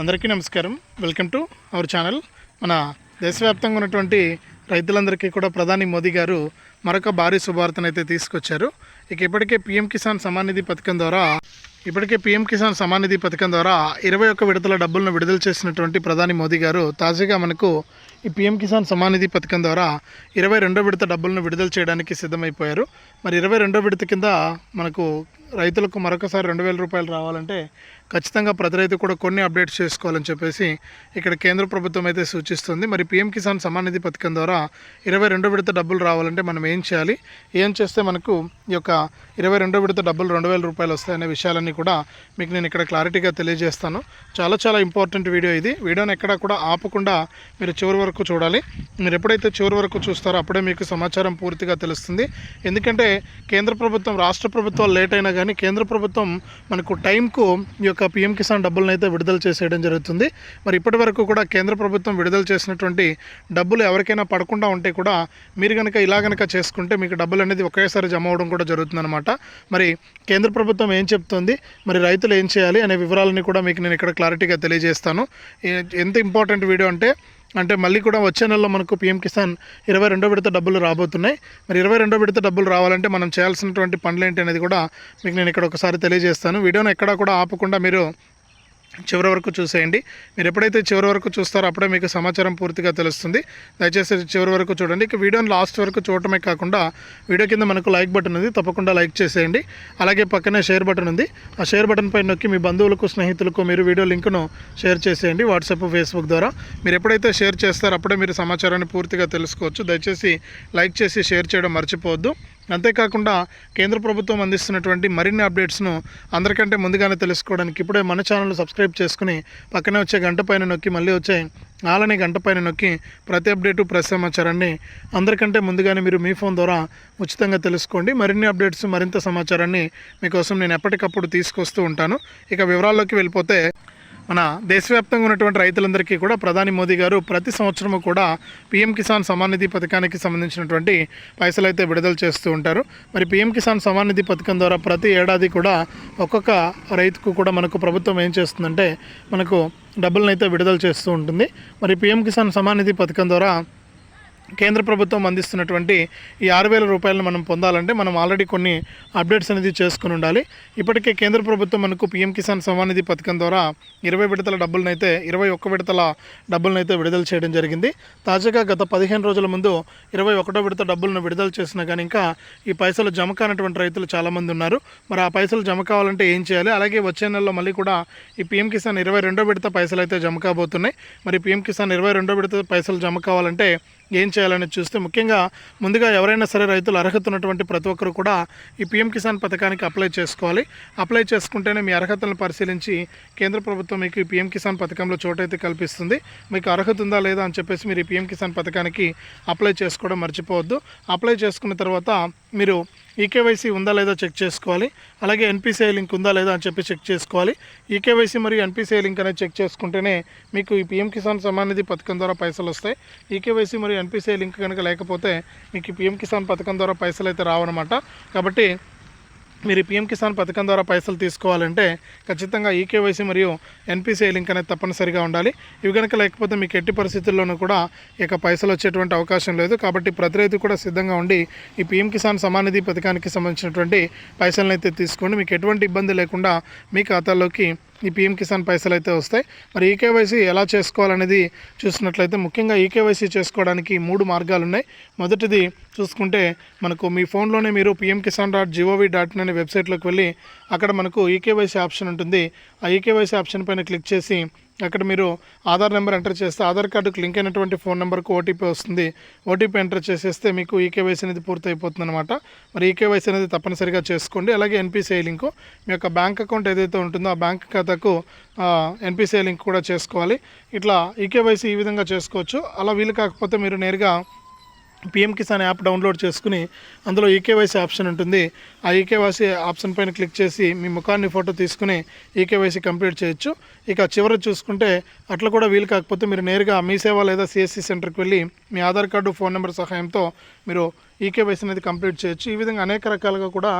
అందరికీ నమస్కారం. Welcome to our channel. మన దేశవ్యాప్తంగా ఉన్నటువంటి రైతులందరికీ కూడా ప్రధాని మోదీ గారు మరొక భారీ శుభార్తను అయితే తీసుకొచ్చారు. ఇక ఇప్పటికే పీఎం కిసాన్ సమాన్ నిధి పథకం ద్వారా ఇప్పటికే పీఎం కిసాన్ సమాన్ నిధి పథకం ద్వారా ఇరవై ఒక్క విడతల డబ్బులను విడుదల చేసినటువంటి ప్రధాని మోదీ గారు తాజాగా మనకు ఈ పీఎం కిసాన్ సమాన్ నిధి పథకం ద్వారా ఇరవై రెండో విడత డబ్బులను విడుదల చేయడానికి సిద్ధమైపోయారు. మరి ఇరవై రెండో విడత కింద మనకు రైతులకు మరొకసారి రెండు వేల రూపాయలు రావాలంటే ఖచ్చితంగా ప్రతి రైతు కూడా కొన్ని అప్డేట్స్ చేసుకోవాలని చెప్పేసి ఇక్కడ కేంద్ర ప్రభుత్వం అయితే సూచిస్తుంది. మరి పీఎం కిసాన్ సమాన్ నిధి పథకం ద్వారా ఇరవై రెండో విడత డబ్బులు రావాలంటే మనం ఏం చేయాలి? ఏం చేస్తే మనకు ఈ యొక్క ఇరవై రెండో విడత డబ్బులు రెండు వేల రూపాయలు వస్తాయనే విషయాలన్నీ కూడా మీకు నేను ఇక్కడ క్లారిటీగా తెలియజేస్తాను. చాలా చాలా ఇంపార్టెంట్ వీడియో ఇది. వీడియోని ఎక్కడా కూడా ఆపకుండా మీరు చివరి వరకు చూడాలి. మీరు ఎప్పుడైతే చివరి వరకు చూస్తారో అప్పుడే మీకు సమాచారం పూర్తిగా తెలుస్తుంది. ఎందుకంటే కేంద్ర ప్రభుత్వం రాష్ట్ర ప్రభుత్వాలు లేట్ అయినా కానీ కేంద్ర ప్రభుత్వం మనకు టైంకు ఈ యొక్క పిఎం కిసాన్ డబ్బులను అయితే విడుదల చేసేయడం జరుగుతుంది. మరి ఇప్పటి వరకు కూడా కేంద్ర ప్రభుత్వం విడుదల చేసినటువంటి డబ్బులు ఎవరికైనా పడకుండా ఉంటే కూడా మీరు కనుక ఇలా కనుక చేసుకుంటే మీకు డబ్బులు అనేది ఒకేసారి జమ అవడం కూడా జరుగుతుందన్నమాట. మరి కేంద్ర ప్రభుత్వం ఏం చెప్తుంది? మరి రైతులు ఏం చేయాలి? అనే వివరాలని కూడా మీకు నేను ఇక్కడ క్లారిటీగా తెలియజేస్తాను. ఎంత ఇంపార్టెంట్ వీడియో అంటే అంటే మళ్ళీ కూడా వచ్చే నెలలో మనకు పీఎం కిసాన్ ఇరవై రెండో విడత డబ్బులు రాబోతున్నాయి. మరి ఇరవై రెండో విడత డబ్బులు రావాలంటే మనం చేయాల్సినటువంటి పనులు ఏంటి అనేది కూడా మీకు నేను ఇక్కడ ఒకసారి తెలియజేస్తాను. వీడియోని ఎక్కడా కూడా ఆపకుండా మీరు చివరి వరకు చూసేయండి. మీరు ఎప్పుడైతే చివరి వరకు చూస్తారో అప్పుడే మీకు సమాచారం పూర్తిగా తెలుస్తుంది. దయచేసి చివరి వరకు చూడండి. ఇక వీడియోని లాస్ట్ వరకు చూడటమే కాకుండా వీడియో కింద మనకు లైక్ బటన్ ఉంది. తప్పకుండా లైక్ చేసేయండి. అలాగే పక్కనే షేర్ బటన్ ఉంది. ఆ షేర్ బటన్ పై నొక్కి మీ బంధువులకు స్నేహితులకు మీరు వీడియో లింకును షేర్ చేసేయండి వాట్సాప్ ఫేస్బుక్ ద్వారా. మీరు ఎప్పుడైతే షేర్ చేస్తారో అప్పుడే మీరు సమాచారాన్ని పూర్తిగా తెలుసుకోవచ్చు. దయచేసి లైక్ చేసి షేర్ చేయడం మర్చిపోవద్దు. అంతేకాకుండా కేంద్ర ప్రభుత్వం అందిస్తున్నటువంటి మరిన్ని అప్డేట్స్ను అందరికంటే ముందుగానే తెలుసుకోవడానికి ఇప్పుడే మన ఛానల్ సబ్స్క్రైబ్ చేసుకుని పక్కనే వచ్చే గంట పైన నొక్కి మళ్ళీ వచ్చే ఆలని గంట పైన నొక్కి ప్రతి అప్డేటు ప్రతి సమాచారాన్ని అందరికంటే ముందుగానే మీరు మీ ఫోన్ ద్వారా ఉచితంగా తెలుసుకోండి. మరిన్ని అప్డేట్స్ మరింత సమాచారాన్ని మీకోసం నేను ఎప్పటికప్పుడు తీసుకొస్తూ ఉంటాను. ఇక వివరాల్లోకి వెళ్ళిపోతే మన దేశవ్యాప్తంగా ఉన్నటువంటి రైతులందరికీ కూడా ప్రధాని మోదీ గారు ప్రతి సంవత్సరము కూడా పీఎం కిసాన్ సమాన్ నిధి పథకానికి సంబంధించినటువంటి పైసలు అయితే విడుదల చేస్తూ ఉంటారు. మరి పీఎం కిసాన్ సమాన్ నిధి పథకం ద్వారా ప్రతి ఏడాది కూడా ఒక్కొక్క రైతుకు కూడా మనకు ప్రభుత్వం ఏం చేస్తుందంటే మనకు డబ్బులను అయితే విడుదల చేస్తూ ఉంటుంది. మరి పీఎం కిసాన్ సమాన్ నిధి పథకం ద్వారా కేంద్ర ప్రభుత్వం అందిస్తున్నటువంటి ఈ ఆరు వేల రూపాయలను మనం పొందాలంటే మనం ఆల్రెడీ కొన్ని అప్డేట్స్ అనేది చేసుకుని ఉండాలి. ఇప్పటికే కేంద్ర ప్రభుత్వం మనకు పీఎం కిసాన్ సమాన్ నిధి పథకం ద్వారా ఇరవై విడతల డబ్బులనైతే ఇరవై ఒక్క విడతల డబ్బులనైతే విడుదల చేయడం జరిగింది. తాజాగా గత పదిహేను రోజుల ముందు ఇరవై ఒకటో విడత డబ్బులను విడుదల చేసినా కానీ ఇంకా ఈ పైసలు జమ కానటువంటి రైతులు చాలామంది ఉన్నారు. మరి ఆ పైసలు జమ కావాలంటే ఏం చేయాలి? అలాగే వచ్చే నెలలో మళ్ళీ కూడా ఈ పీఎం కిసాన్ ఇరవై రెండో విడత పైసలు అయితే జమ కాబోతున్నాయి. మరి పీఎం కిసాన్ ఇరవై రెండో విడత పైసలు జమ కావాలంటే ఏం చేయాలని చూస్తే ముఖ్యంగా ముందుగా ఎవరైనా సరే రైతులు అర్హత ఉన్నటువంటి ప్రతి ఒక్కరు కూడా ఈ పీఎం కిసాన్ పథకానికి అప్లై చేసుకోవాలి. అప్లై చేసుకుంటేనే మీ అర్హతలను పరిశీలించి కేంద్ర ప్రభుత్వం మీకు ఈ పీఎం కిసాన్ పథకంలో చోటైతే కల్పిస్తుంది. మీకు అర్హత ఉందా లేదా అని చెప్పేసి మీరు ఈ పీఎం కిసాన్ పథకానికి అప్లై చేసుకోవడం మర్చిపోవద్దు. అప్లై చేసుకున్న తర్వాత మీరు ఈకేవైసీ ఉందా లేదా చెక్ చేసుకోవాలి. అలాగే ఎన్పిసిఐ లింక్ ఉందా లేదా అని చెప్పి చెక్ చేసుకోవాలి. ఈకేవైసీ మరియు ఎన్పిసిఐ లింక్ అనేది చెక్ చేసుకుంటేనే మీకు ఈ పీఎం కిసాన్ సమాన్ నిధి పథకం ద్వారా పైసలు వస్తాయి. ఈకేవైసీ మరియు ఎన్పిసిఐ లింక్ కనుక లేకపోతే మీకు ఈ పీఎం కిసాన్ పథకం ద్వారా పైసలు అయితే రావన్నమాట. కాబట్టి మీరు పీఎం కిసాన్ పథకం ద్వారా పైసలు తీసుకోవాలంటే ఖచ్చితంగా ఈకేవైసీ మరియు ఎన్పిసిఐ లింక్ అనేది తప్పనిసరిగా ఉండాలి. ఇవి కనుక లేకపోతే మీకు ఎట్టి పరిస్థితుల్లోనూ కూడా ఇక పైసలు వచ్చేటువంటి అవకాశం లేదు. కాబట్టి ప్రతి రైతు కూడా సిద్ధంగా ఉండి ఈ పీఎం కిసాన్ సమానిధి పథకానికి సంబంధించినటువంటి పైసలను అయితే తీసుకోండి. మీకు ఎటువంటి ఇబ్బంది లేకుండా మీ ఖాతాలోకి ఈ పీఎం కిసాన్ పైసలు అయితే వస్తాయి. మరి ఈకేవైసీ ఎలా చేసుకోవాలనేది చూసినట్లయితే ముఖ్యంగా ఈకేవైసీ చేసుకోవడానికి మూడు మార్గాలు ఉన్నాయి మొదటిది చూసుకుంటే మనకు మీ ఫోన్లోనే మీరు PM Kisan dot G O V dot in అనే వెబ్సైట్లోకి వెళ్ళి అక్కడ మనకు ఈకేవైసీ ఆప్షన్ ఉంటుంది. ఆ ఈకేవైసీ ఆప్షన్ పైన క్లిక్ చేసి అక్కడ మీరు ఆధార్ నెంబర్ ఎంటర్ చేస్తే ఆధార్ కార్డుకు లింక్ అయినటువంటి ఫోన్ నెంబర్కు ఓటీపీ వస్తుంది. ఓటీపీ ఎంటర్ చేసేస్తే మీకు ఈకేవైసీ అనేది పూర్తయిపోతుంది అనమాట మరి ఈకేవైసీ అనేది తప్పనిసరిగా చేసుకోండి. అలాగే ఎన్పిసిఐ లింకు. మీ యొక్క బ్యాంక్ అకౌంట్ ఏదైతే ఉంటుందో ఆ బ్యాంక్ ఖాతాకు ఎన్పిసిఐ లింక్ కూడా చేసుకోవాలి. ఇట్లా ఈకేవైసీ ఈ విధంగా చేసుకోవచ్చు. అలా వీలు కాకపోతే మీరు నేరుగా పిఎం కిసాన్ యాప్ డౌన్లోడ్ చేసుకుని అందులో ఈకేవైసీ ఆప్షన్ ఉంటుంది. ఆ ఈకేవైసీ ఆప్షన్ పైన క్లిక్ చేసి మీ ముఖాన్ని ఫోటో తీసుకుని ఈకేవైసీ కంప్లీట్ చేయొచ్చు. ఇక చివరి చూసుకుంటే అట్లా కూడా వీలు కాకపోతే మీరు నేరుగా మీ సేవ లేదా సిఎస్సి సెంటర్కి వెళ్ళి మీ ఆధార్ కార్డు ఫోన్ నెంబర్ సహాయంతో మీరు ఈకేవైసీ అనేది కంప్లీట్ చేయొచ్చు. ఈ విధంగా అనేక రకాలుగా కూడా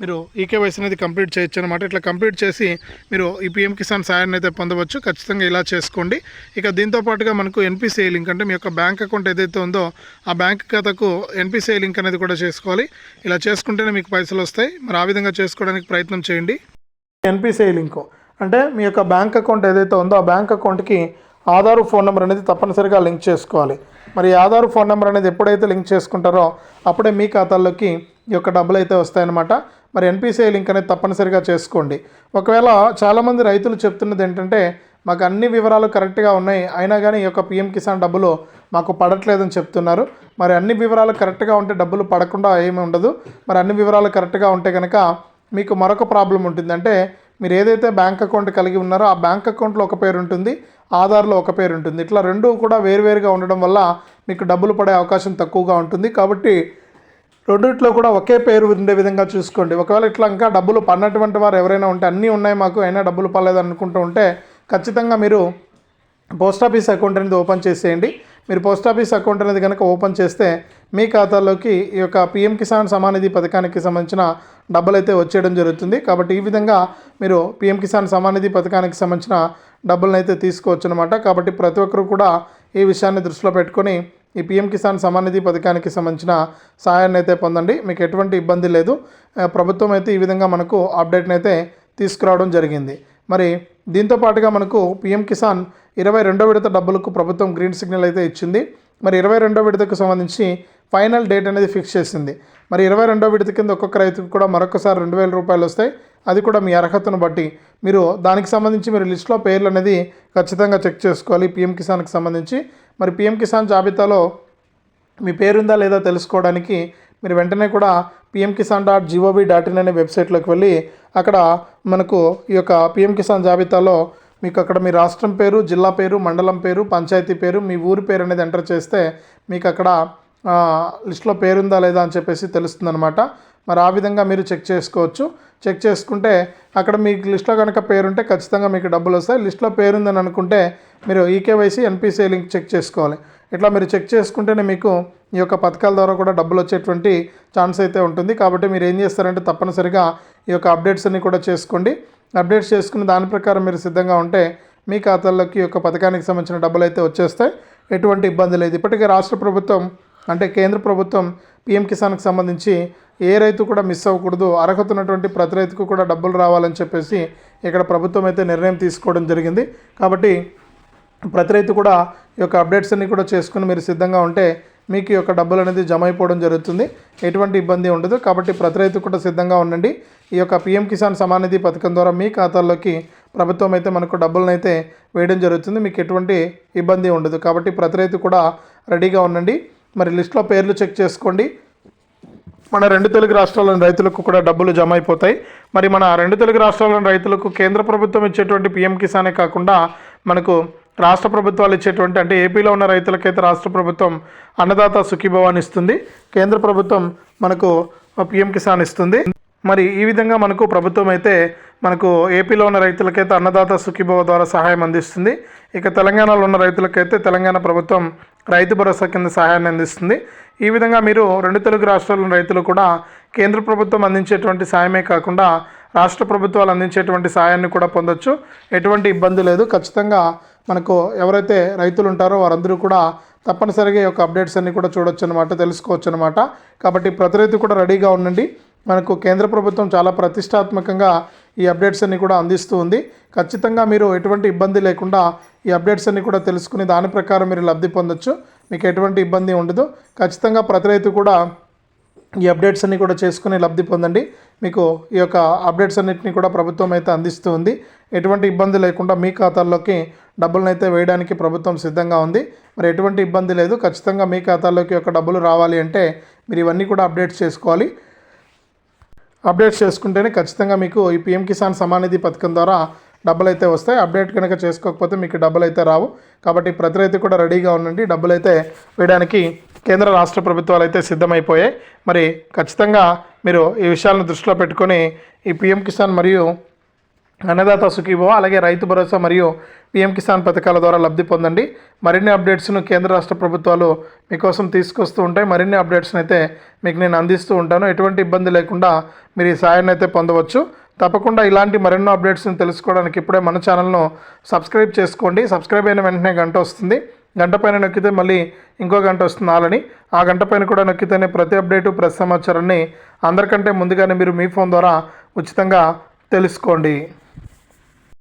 మీరు ఈకేవైసీ అనేది కంప్లీట్ చేయొచ్చు అనమాట ఇట్లా కంప్లీట్ చేసి మీరు ఈ పిఎం కిసాన్ సాయాన్ని అయితే పొందవచ్చు. ఖచ్చితంగా ఇలా చేసుకోండి. ఇక దీంతో పాటుగా మనకు ఎన్పిసిఐ లింక్ అంటే మీ యొక్క బ్యాంక్ అకౌంట్ ఏదైతే ఉందో ఆ బ్యాంక్ ఖాతాకు ఎన్పిసిఐ లింక్ అనేది కూడా చేసుకోవాలి. ఇలా చేసుకుంటేనే మీకు పైసలు వస్తాయి. మరి ఆ విధంగా చేసుకోవడానికి ప్రయత్నం చేయండి. ఎన్పిసిఐ లింకు అంటే మీ యొక్క బ్యాంక్ అకౌంట్ ఏదైతే ఉందో ఆ బ్యాంక్ అకౌంట్కి ఆధార్ ఫోన్ నెంబర్ అనేది తప్పనిసరిగా లింక్ చేసుకోవాలి. మరి ఆధార్ ఫోన్ నెంబర్ అనేది ఎప్పుడైతే లింక్ చేసుకుంటారో అప్పుడే మీ ఖాతాల్లోకి ఈ యొక్క డబ్బులు అయితే వస్తాయన్నమాట. మరి ఎన్పిసిఐ లింక్ అనేది తప్పనిసరిగా చేసుకోండి. ఒకవేళ చాలామంది రైతులు చెప్తున్నది ఏంటంటే మాకు అన్ని వివరాలు కరెక్ట్గా ఉన్నాయి అయినా కానీ ఈ యొక్క పిఎం కిసాన్ డబ్బులు మాకు పడట్లేదని చెప్తున్నారు. మరి అన్ని వివరాలు కరెక్ట్గా ఉంటే డబ్బులు పడకుండా ఏమీ ఉండదు. మరి అన్ని వివరాలు కరెక్ట్గా ఉంటే కనుక మీకు మరొక ప్రాబ్లం ఉంటుంది అంటే మీరు ఏదైతే బ్యాంక్ అకౌంట్ కలిగి ఉన్నారో ఆ బ్యాంక్ అకౌంట్లో ఒక పేరు ఉంటుంది ఆధార్లో ఒక పేరు ఉంటుంది. ఇట్లా రెండు కూడా వేరువేరుగా ఉండడం వల్ల మీకు డబ్బులు పడే అవకాశం తక్కువగా ఉంటుంది. కాబట్టి రెండిట్లో కూడా ఒకే పేరు ఉండే విధంగా చూసుకోండి. ఒకవేళ ఇట్లా ఇంకా డబ్బులు పడినటువంటి వారు ఎవరైనా ఉంటే అన్నీ ఉన్నాయి మాకు అయినా డబ్బులు పడలేదు అనుకుంటూ ఉంటే ఖచ్చితంగా మీరు పోస్ట్ ఆఫీస్ అకౌంట్ అనేది ఓపెన్ చేసేయండి. మీరు పోస్ట్ ఆఫీస్ అకౌంట్ అనేది కనుక ఓపెన్ చేస్తే మీ ఖాతాలోకి ఈ యొక్క పిఎం కిసాన్ సమానిధి పథకానికి సంబంధించిన డబ్బులు అయితే వచ్చేయడం జరుగుతుంది. కాబట్టి ఈ విధంగా మీరు పిఎం కిసాన్ సమానిధి పథకానికి సంబంధించిన డబ్బులను అయితే తీసుకోవచ్చు అనమాట కాబట్టి ప్రతి ఒక్కరు కూడా ఈ విషయాన్ని దృష్టిలో పెట్టుకొని ఈ పిఎం కిసాన్ సమానిధి పథకానికి సంబంధించిన సహాయాన్ని అయితే పొందండి. మీకు ఎటువంటి ఇబ్బంది లేదు. ప్రభుత్వం అయితే ఈ విధంగా మనకు అప్డేట్ని అయితే తీసుకురావడం జరిగింది. మరి దీంతో పాటుగా మనకు పిఎం కిసాన్ ఇరవై రెండో విడత డబ్బులకు ప్రభుత్వం గ్రీన్ సిగ్నల్ అయితే ఇచ్చింది. మరి ఇరవై రెండో విడతకు సంబంధించి ఫైనల్ డేట్ అనేది ఫిక్స్ చేసింది. మరి ఇరవై రెండో విడత కింద ఒక్కొక్క రైతుకు కూడా మరొకసారి రెండు వేల రూపాయలు వస్తాయి. అది కూడా మీ అర్హతను బట్టి మీరు దానికి సంబంధించి మీరు లిస్ట్లో పేర్లు అనేది ఖచ్చితంగా చెక్ చేసుకోవాలి పిఎం కిసాన్కి సంబంధించి. మరి పిఎం కిసాన్ జాబితాలో మీ పేరుందా లేదా తెలుసుకోవడానికి మీరు వెంటనే కూడా PM Kisan dot G O V dot in అనే వెబ్సైట్లోకి వెళ్ళి అక్కడ మనకు ఈ యొక్క పిఎం కిసాన్ జాబితాలో మీకు అక్కడ మీ రాష్ట్రం పేరు జిల్లా పేరు మండలం పేరు పంచాయతీ పేరు మీ ఊరి పేరు అనేది ఎంటర్ చేస్తే మీకు అక్కడ ఆ, లిస్ట్లో పేరుందా లేదా అని చెప్పేసి తెలుస్తుందన్నమాట. మరి ఆ విధంగా మీరు చెక్ చేసుకోవచ్చు. చెక్ చేసుకుంటే అక్కడ మీకు లిస్ట్లో కనుక పేరుంటే ఖచ్చితంగా మీకు డబ్బులు వస్తాయి. లిస్ట్లో పేరుందని అనుకుంటే మీరు ఈకేవైసీ ఎన్పిసిఐ లింక్ చెక్ చేసుకోవాలి. ఇట్లా మీరు చెక్ చేసుకుంటేనే మీకు ఈ యొక్క పథకాల ద్వారా కూడా డబ్బులు వచ్చేటువంటి ఛాన్స్ అయితే ఉంటుంది. కాబట్టి మీరు ఏం చేస్తారంటే తప్పనిసరిగా ఈ యొక్క అప్డేట్స్ అన్ని కూడా చేసుకోండి. అప్డేట్స్ చేసుకుని దాని ప్రకారం మీరు సిద్ధంగా ఉంటే మీ ఖాతాల్లోకి ఈ యొక్క పథకానికి సంబంధించిన డబ్బులు అయితే వచ్చేస్తాయి. ఎటువంటి ఇబ్బంది లేదు. ఇప్పటికే రాష్ట్ర ప్రభుత్వం అంటే కేంద్ర ప్రభుత్వం పిఎం కిసాన్కి సంబంధించి ఏ రైతు కూడా మిస్ అవ్వకూడదు అర్హత ఉన్నటువంటి ప్రతి రైతుకు కూడా డబ్బులు రావాలని చెప్పేసి ఇక్కడ ప్రభుత్వం అయితే నిర్ణయం తీసుకోవడం జరిగింది. కాబట్టి ప్రతి రైతు కూడా ఈ యొక్క అప్డేట్స్ అన్ని కూడా చేసుకుని మీరు సిద్ధంగా ఉంటే మీకు ఈ యొక్క డబ్బులు అనేది జమ అయిపోవడం జరుగుతుంది. ఎటువంటి ఇబ్బంది ఉండదు. కాబట్టి ప్రతి రైతు కూడా సిద్ధంగా ఉండండి. ఈ యొక్క పిఎం కిసాన్ సమానిధి పథకం ద్వారా మీ ఖాతాల్లోకి ప్రభుత్వం అయితే మనకు డబ్బులను అయితే వేయడం జరుగుతుంది. మీకు ఎటువంటి ఇబ్బంది ఉండదు. కాబట్టి ప్రతి రైతు కూడా రెడీగా ఉండండి. మరి లిస్ట్లో పేర్లు చెక్ చేసుకోండి. మన రెండు తెలుగు రాష్ట్రాల్లోని రైతులకు కూడా డబ్బులు జమ అయిపోతాయి. మరి మన రెండు తెలుగు రాష్ట్రాల్లోని రైతులకు కేంద్ర ప్రభుత్వం ఇచ్చేటువంటి పిఎం కిసానే కాకుండా మనకు రాష్ట్ర ప్రభుత్వాలు ఇచ్చేటువంటి అంటే ఏపీలో ఉన్న రైతులకైతే రాష్ట్ర ప్రభుత్వం అన్నదాత సుఖీభవాన్ ఇస్తుంది. కేంద్ర ప్రభుత్వం మనకు పిఎం కిసాన్ ఇస్తుంది. మరి ఈ విధంగా మనకు ప్రభుత్వం అయితే మనకు ఏపీలో ఉన్న రైతులకైతే అన్నదాత సుఖీభవ ద్వారా సహాయం అందిస్తుంది. ఇక తెలంగాణలో ఉన్న రైతులకైతే తెలంగాణ ప్రభుత్వం రైతు భరోసా కింద సహాయాన్ని అందిస్తుంది. ఈ విధంగా మీరు రెండు తెలుగు రాష్ట్రాల రైతులు కూడా కేంద్ర ప్రభుత్వం అందించేటువంటి సాయమే కాకుండా రాష్ట్ర ప్రభుత్వాలు అందించేటువంటి సాయాన్ని కూడా పొందొచ్చు. ఎటువంటి ఇబ్బంది లేదు. ఖచ్చితంగా మనకు ఎవరైతే రైతులు ఉంటారో వారందరూ కూడా తప్పనిసరిగా ఈ యొక్క అప్డేట్స్ అన్ని కూడా చూడొచ్చు అనమాట తెలుసుకోవచ్చు అనమాట కాబట్టి ప్రతి రైతు కూడా రెడీగా ఉండండి. మనకు కేంద్ర ప్రభుత్వం చాలా ప్రతిష్టాత్మకంగా ఈ అప్డేట్స్ అన్ని కూడా అందిస్తూ ఉంది. ఖచ్చితంగా మీరు ఎటువంటి ఇబ్బంది లేకుండా ఈ అప్డేట్స్ అన్ని కూడా తెలుసుకుని దాని ప్రకారం మీరు లబ్ధి పొందొచ్చు. మీకు ఎటువంటి ఇబ్బంది ఉండదు. ఖచ్చితంగా ప్రతి రైతు కూడా ఈ అప్డేట్స్ అన్ని కూడా చేసుకుని లబ్ధి పొందండి. మీకు ఈ యొక్క అప్డేట్స్ అన్నింటినీ కూడా ప్రభుత్వం అయితే అందిస్తూ ఉంది. ఎటువంటి ఇబ్బంది లేకుండా మీ ఖాతాల్లోకి డబ్బులను అయితే వేయడానికి ప్రభుత్వం సిద్ధంగా ఉంది. మరి ఎటువంటి ఇబ్బంది లేదు. ఖచ్చితంగా మీ ఖాతాల్లోకి యొక్క డబ్బులు రావాలి అంటే మీరు ఇవన్నీ కూడా అప్డేట్స్ చేసుకోవాలి. అప్డేట్ చేసుకుంటేనే ఖచ్చితంగా మీకు ఈ పిఎం కిసాన్ సమానిధి పథకం ద్వారా డబ్బులు అయితే వస్తాయి. అప్డేట్ కనుక చేసుకోకపోతే మీకు డబ్బులు అయితే రావు. కాబట్టి ప్రతి రైతు కూడా రెడీగా ఉండండి. డబ్బులు అయితే వేయడానికి కేంద్ర రాష్ట్ర ప్రభుత్వాలు అయితే సిద్ధమైపోయాయి. మరి ఖచ్చితంగా మీరు ఈ విషయాలను దృష్టిలో పెట్టుకొని ఈ పిఎం కిసాన్ మరియు అన్నదాత సుఖీభవ అలాగే రైతు భరోసా మరియు పీఎం కిసాన్ పథకాల ద్వారా లబ్ధి పొందండి. మరిన్ని అప్డేట్స్ను కేంద్ర రాష్ట్ర ప్రభుత్వాలు మీకోసం తీసుకొస్తూ ఉంటాయి. మరిన్ని అప్డేట్స్ని అయితే మీకు నేను అందిస్తూ ఉంటాను. ఎటువంటి ఇబ్బంది లేకుండా మీరు ఈ సాయాన్ని అయితే పొందవచ్చు. తప్పకుండా ఇలాంటి మరెన్నో అప్డేట్స్ని తెలుసుకోవడానికి ఇప్పుడే మన ఛానల్ను సబ్స్క్రైబ్ చేసుకోండి. సబ్స్క్రైబ్ అయిన వెంటనే గంట వస్తుంది. గంట పైన నొక్కితే మళ్ళీ ఇంకో గంట వస్తుంది ఆలని ఆ గంట పైన కూడా నొక్కితేనే ప్రతి అప్డేటు ప్రతి సమాచారాన్ని అందరికంటే ముందుగానే మీరు మీ ఫోన్ ద్వారా ఉచితంగా తెలుసుకోండి.